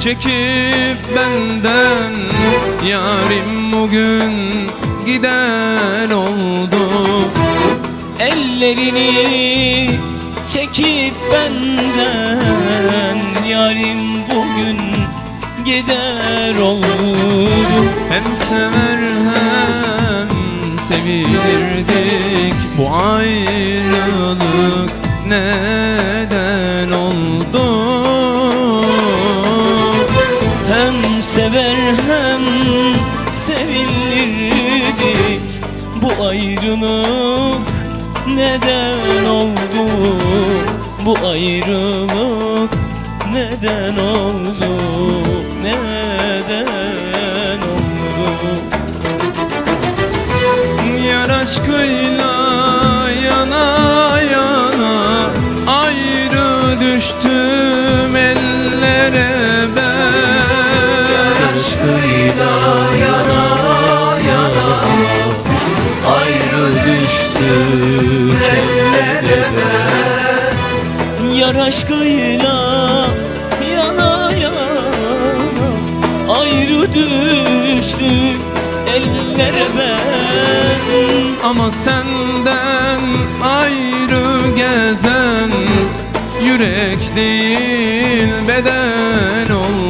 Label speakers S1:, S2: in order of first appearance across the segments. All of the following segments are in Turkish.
S1: çekip benden Yarim bugün giden oldu.
S2: Ellerini çekip benden Yarim bugün gider oldu.
S1: Hem sever hem sevilirdik. Bu ayrılık neden
S2: Sever hem sevilirdik. Bu ayrılık neden oldu? Bu ayrılık neden oldu? Neden oldu?
S1: Yar aşkıyla
S2: aşkıyla yana yana ayrı düştük ellere. Yar aşkıyla yana yana ayrı düştük ellere ben.
S1: Ama senden ayrı gezen Yürek değil beden oldu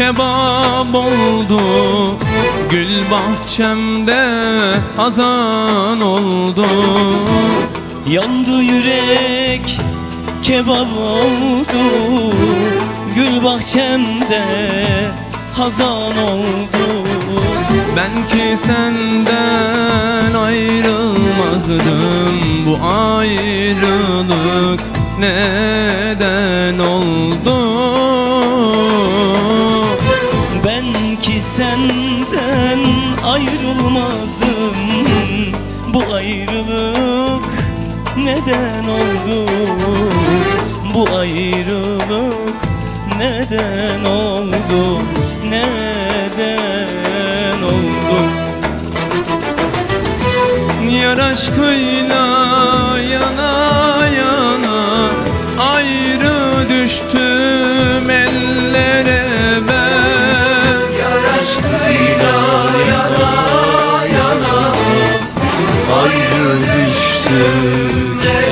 S1: kebap oldu. Gül bahçemde hazan oldu.
S2: Yandı yürek kebap oldu. Gül bahçemde hazan oldu.
S1: Ben ki senden ayrılmazdım. Bu ayrılık neden oldu
S2: Bu ayrılık neden oldu? Bu ayrılık neden oldu? Neden oldu?
S1: Yar aşkıyla
S2: ben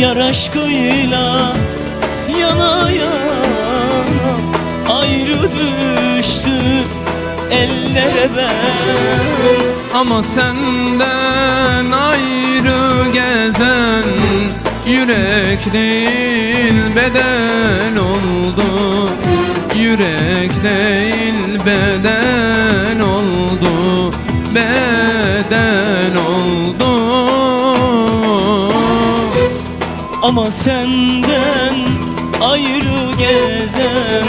S2: Yar aşkıyla yana yana Ayrı düştük ellere ben
S1: Ama senden ayrı gezen Yürek değil beden oldu Yürek değil beden oldu Beden oldu
S2: Ama senden ayrı gezen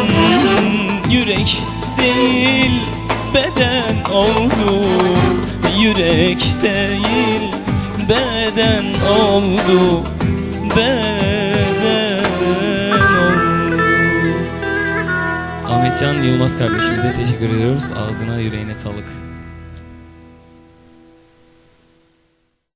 S2: Yürek değil beden oldu Yürek değil beden oldu Beden oldu Ahmetcan Yılmaz kardeşimize teşekkür ediyoruz. Ağzına yüreğine sağlık.